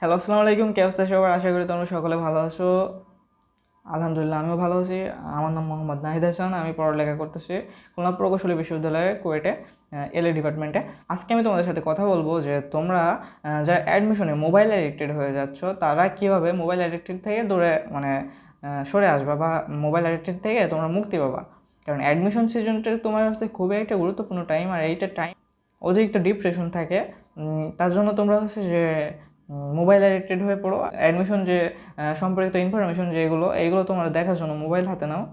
Hello আসসালামু আলাইকুম কে অবস্থা সবার? আশা করি তোমরা সকলে ভালো আছো। আলহামদুলিল্লাহ, আমিও ভালো আছি। আমার নাম মোহাম্মদ নাহিদ হাসান। আমি পড়ালেখা করতেছি খুলনা প্রকৌশলী বিশ্ববিদ্যালয়ে কুয়েটে এলএ ডিপার্টমেন্টে আজকে আমি তোমাদের সাথে কথা বলব যে তোমরা যারা অ্যাডমিশনে মোবাইল অ্যাডিক্টেড হয়ে যাচ্ছ, তারা কীভাবে মোবাইল অ্যাডিক্টেড থেকে দূরে মানে সরে আসবা বা মোবাইল অ্যাডিক্টেড থেকে তোমরা মুক্তি পাবা? কারণ অ্যাডমিশন সিজনটা তোমার হচ্ছে খুবই একটা গুরুত্বপূর্ণ টাইম আর এইটা টাইম অতিরিক্ত ডিপ্রেশন থাকে। তার জন্য তোমরা হচ্ছে যে মোবাইল অ্যাডিক্টেড হয়ে পড়ো। অ্যাডমিশন যে সম্পর্কিত ইনফরমেশন যেগুলো, এইগুলো তোমরা দেখার জন্য মোবাইল হাতে নাও।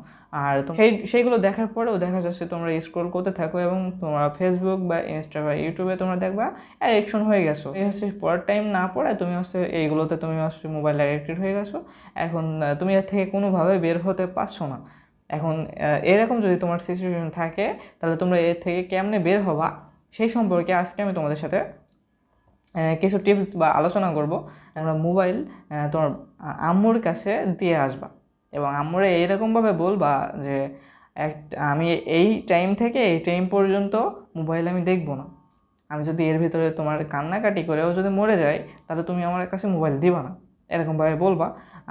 আর সেই, সেইগুলো দেখার পরেও দেখা যাচ্ছে তোমরা স্ক্রল করতে থাকো এবং তোমরা ফেসবুক বা ইনস্টা বা ইউটিউবে তোমরা দেখবা অ্যাডিকশন হয়ে গেছো। এই হচ্ছে পড়ার টাইম না পড়ে তুমি হচ্ছে এইগুলোতে তুমি হচ্ছে মোবাইল অ্যাডিক্টেড হয়ে গেছো। এখন তুমি এর থেকে কোনোভাবে বের হতে পারছ না। এখন এরকম যদি তোমার সিচুয়েশন থাকে, তাহলে তোমরা এর থেকে কেমনে বের হবা, সেই সম্পর্কে আজকে আমি তোমাদের সাথে কিছু টিপস বা আলোচনা করব। আমরা মোবাইল তোমার আম্মুর কাছে দিয়ে আসবা এবং আম্মুরে এইরকমভাবে বলবা যে, এক, আমি এই টাইম থেকে এই টাইম পর্যন্ত মোবাইল আমি দেখব না। আমি যদি এর ভিতরে তোমার কান্নাকাটি করেও যদি মরে যাই, তাহলে তুমি আমার কাছে মোবাইল দিবা না। এরকমভাবে বলবা।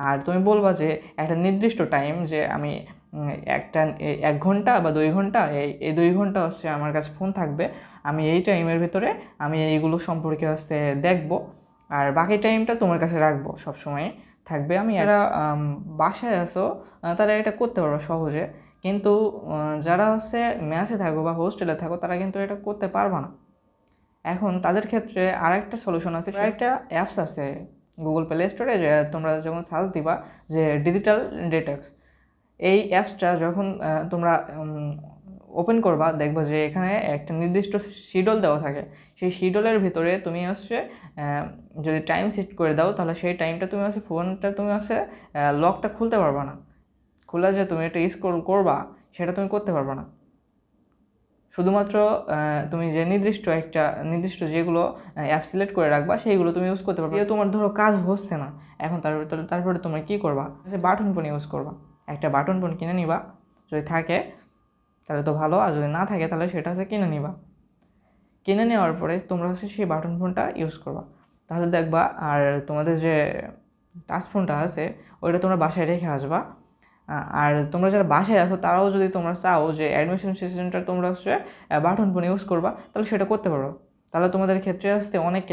আর তুমি বলবা যে, একটা নির্দিষ্ট টাইম যে, আমি একটা এক ঘণ্টা বা দুই ঘণ্টা এই এই দুই ঘণ্টা হচ্ছে আমার কাছে ফোন থাকবে। আমি এই টাইমের ভিতরে আমি এইগুলো সম্পর্কে হচ্ছে দেখব। আর বাকি টাইমটা তোমার কাছে রাখব সবসময় থাকবে। আমি এরা বাসায় আছো আহ, তারা এটা করতে পারবে সহজে। কিন্তু যারা হচ্ছে ম্যাচে থাকো বা হোস্টেলে থাকো তারা কিন্তু এটা করতে পারবে না। এখন তাদের ক্ষেত্রে আরেকটা সলিউশন আছে একটা অ্যাপস আছে গুগল প্লে স্টোরে তোমরা যখন সার্চ দিবা যে ডিজিটাল ডেটক্স এই অ্যাপসটা যখন তোমরা ওপেন করবা, দেখবা যে এখানে একটা নির্দিষ্ট শিডল দেওয়া থাকে। সেই শিডলের ভিতরে তুমি হচ্ছে যদি টাইম সেট করে দাও, তাহলে সেই টাইমটা তুমি হচ্ছে ফোনটা তুমি হচ্ছে লকটা খুলতে পারবা না। খোলা যে তুমি এটা স্ক্রল করবা, সেটা তুমি করতে পারবা না। শুধুমাত্র তুমি যে নির্দিষ্ট একটা, নির্দিষ্ট যেগুলো অ্যাপ সিলেক্ট করে রাখবা, সেইগুলো তুমি ইউজ করতে পারবে তোমার ধরো কাজ হচ্ছে না, এখন তার তারপরে তুমি কী করবা? বাটন ফোন ইউজ করবা। একটা বাটন ফোন কিনে নিবা। যদি থাকে, তাহলে তো ভালো। আর যদি না থাকে, তাহলে সেটা হচ্ছে কিনে নিবা। কিনে নেওয়ার পরে তোমরা হচ্ছে সেই বাটন ফোনটা ইউজ করবা। তাহলে দেখবা, আর তোমাদের যে টাচ ফোনটা আছে, ওইটা তোমরা বাসায় রেখে আসবা। আর তোমরা যারা বাসায় আছো, তারাও যদি তোমরা চাও যে অ্যাডমিশন সিস্টেমটা তোমরা হচ্ছে বাটন ফোন ইউজ করবা, তাহলে সেটা করতে পারো। তাহলে তোমাদের ক্ষেত্রে আসতে অনেক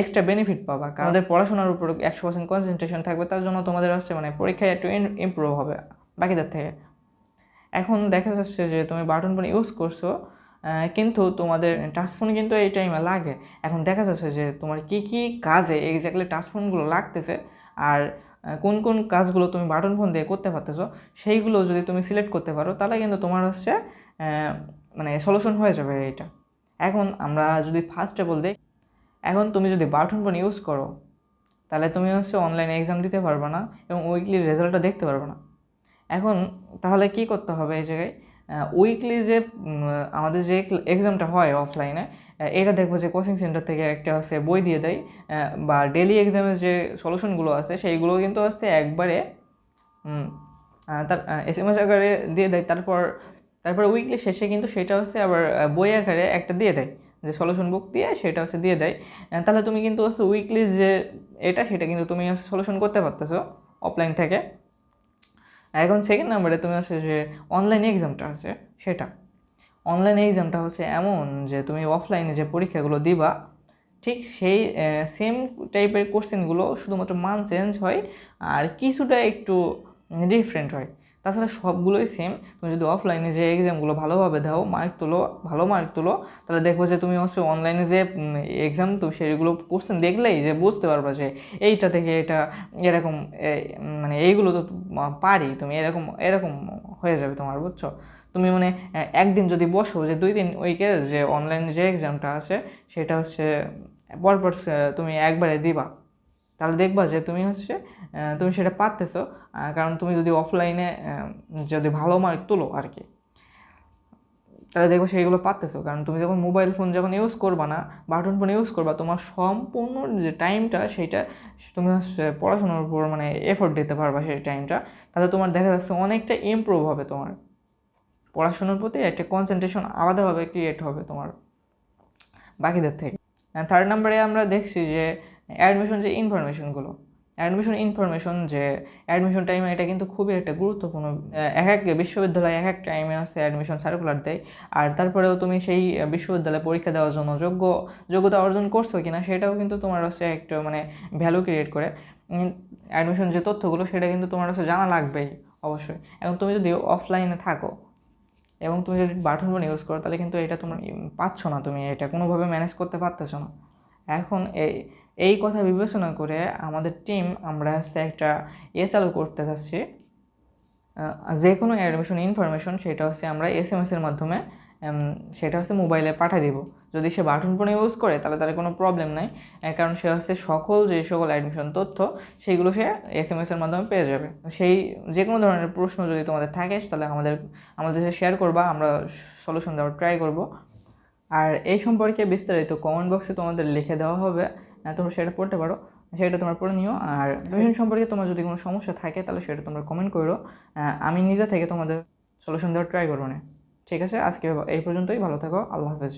এক্সট্রা বেনিফিট পাবা। কারণ আমাদের পড়াশোনার উপর একশো পার্সেন্ট কনসেন্ট্রেশন থাকবে, তার জন্য তোমাদের আসছে মানে পরীক্ষায় একটু ইমপ্রুভ হবে বাকিদের থেকে। এখন দেখা যাচ্ছে যে তুমি বাটন ফোন ইউজ করছ কিন্তু তোমাদের টাচ ফোন কিন্তু এই টাইমে লাগে। এখন দেখা যাচ্ছে যে তোমার কি কি কাজে এক্স্যাক্টলি টাচ ফোনগুলো লাগতেছে, আর কোন কোন কাজগুলো তুমি বাটন ফোন দিয়ে করতে পারতেছো, সেইগুলো যদি তুমি সিলেক্ট করতে পারো, তাহলে কিন্তু তোমার হচ্ছে মানে সলিউশন হয়ে যাবে এইটা। এখন আমরা যদি ফার্স্টে বল দিই এখন তুমি যদি বাটন ফোন ইউজ করো, তাহলে তুমি হচ্ছে অনলাইনে এক্সাম দিতে পারবে না এবং উইকলি রেজাল্টটা দেখতে পারবে না। এখন তাহলে কি করতে হবে এই জায়গায়? উইকলি যে আমাদের যে এক্সামটা হয় অফলাইনে এটা দেখব যে কোচিং সেন্টার থেকে একটা হচ্ছে বই দিয়ে দেয় বা ডেলি এক্সামের যে সলিউশনগুলো আছে, সেইগুলো কিন্তু হচ্ছে একবারে তার এস এম এস আকারে দিয়ে দেয়। তারপর তারপর উইকলি শেষে কিন্তু সেটা হচ্ছে আবার বই আকারে একটা দিয়ে দেয়। যে সলিউশন বুক দিয়ে সেটা হচ্ছে দিয়ে দেয়। তাহলে তুমি কিন্তু হচ্ছে উইকলি যে এটা, সেটা কিন্তু তুমি হচ্ছে সলিউশন করতে পারতেছো অফলাইন থেকে। এখন সেকেন্ড নাম্বারে তুমি হচ্ছে যে অনলাইন এক্সামটা আছে, সেটা। অনলাইন এক্সামটা হচ্ছে এমন যে তুমি অফলাইনে যে পরীক্ষাগুলো দিবা, ঠিক সেই সেম টাইপের কোশ্চেনগুলো শুধুমাত্র মান চেঞ্জ হয়, আর কিছুটা একটু ডিফারেন্ট হয়। তাছাড়া সবগুলোই সেম তুমি যদি অফলাইনে যে এক্সামগুলো ভালোভাবে দাও মার্ক তোলো, ভালো মার্ক তোলো, তাহলে দেখব যে তুমি হচ্ছে অনলাইনে যে এক্সাম তো সেইগুলো কোশ্চেন দেখলেই যে বুঝতে পারবা যে এইটা থেকে এটা এরকম মানে এইগুলো তো পারি। তুমি এরকম এরকম হয়ে যাবে তোমার, বুঝছ? তুমি মানে একদিন যদি বসো যে দুই দিন উইকের যে অনলাইনে যে এক্সামটা আছে, সেটা হচ্ছে, পরপর তুমি একবারে দিবা। তাহলে দেখবা যে তুমি হচ্ছে তুমি সেটা পারতেছো কারণ তুমি যদি অফলাইনে যদি ভালো মার্ক তোলো আর কি তাহলে দেখব সেইগুলো পারতেছো। কারণ তুমি যখন মোবাইল ফোন যখন ইউজ করবা না বাটন ফোন ইউজ করবা, তোমার সম্পূর্ণ যে টাইমটা সেইটা তুমি হচ্ছে পড়াশোনার উপর মানে এফোর্ট দিতে পারবা সেই টাইমটা তাহলে তোমার দেখা যাচ্ছে অনেকটা ইমপ্রুভ হবে তোমার। পড়াশোনার প্রতি একটা কনসেন্ট্রেশন আলাদাভাবে ক্রিয়েট হবে তোমার বাকিদের থেকে। থার্ড নাম্বারে আমরা দেখছি যে অ্যাডমিশন যে ইনফরমেশনগুলো। অ্যাডমিশন ইনফরমেশন যে অ্যাডমিশন টাইমে এটা কিন্তু খুবই একটা গুরুত্বপূর্ণ এক এক বিশ্ববিদ্যালয়ে এক এক টাইমে আছে অ্যাডমিশন সার্কুলার দেয়। আর তারপরেও তুমি সেই বিশ্ববিদ্যালয়ে পরীক্ষা দেওয়ার জন্য যোগ্য, যোগ্যতা অর্জন করছ কি না সেটাও কিন্তু তোমার হচ্ছে একটা মানে ভ্যালু ক্রিয়েট করে। অ্যাডমিশন যে তথ্যগুলো সেটা কিন্তু তোমার হচ্ছে জানা লাগবেই অবশ্যই। এবং তুমি যদি অফলাইনে থাকো এবং তুমি যদি বাটন ইউজ করো তাহলে কিন্তু এটা তোমার পাচ্ছ না তুমি এটা। কোনোভাবে ম্যানেজ করতে পারতেছো না। এখন এই এই কথা বিবেচনা করে আমাদের টিম আমরা হচ্ছে একটা এ চালু করতে চাচ্ছি যে কোনো অ্যাডমিশন ইনফরমেশন সেটা হচ্ছে আমরা এস এম এসের মাধ্যমে সেটা হচ্ছে মোবাইলে পাঠিয়ে দিব। যদি সে বাটন ফোন ইউজ করে, তাহলে তার কোনো প্রবলেম নাই। কারণ সে হচ্ছে সকল যে সকল অ্যাডমিশন তথ্য সেইগুলো সে এস এম এসের মাধ্যমে পেয়ে যাবে। সেই যে কোনো ধরনের প্রশ্ন যদি তোমাদের থাকে, তাহলে আমাদের আমাদের সাথে শেয়ার করবা, আমরা সলিউশন দেওয়ার ট্রাই করব। আর এই সম্পর্কে বিস্তারিত কমেন্ট বক্সে তোমাদের লিখে দেওয়া হবে। তোমরা সেটা পড়তে পারো, সেটা তোমরা পড়ে নিও। আর টিউশন সম্পর্কে তোমার যদি কোনো সমস্যা থাকে, তাহলে সেটা তোমরা কমেন্ট করো। আমি নিজে থেকে তোমাদের সলিউশন দেওয়ার ট্রাই করব না। ঠিক আছে? আজকে এই পর্যন্তই, ভালো থাকো, আল্লাহ হাফেজ।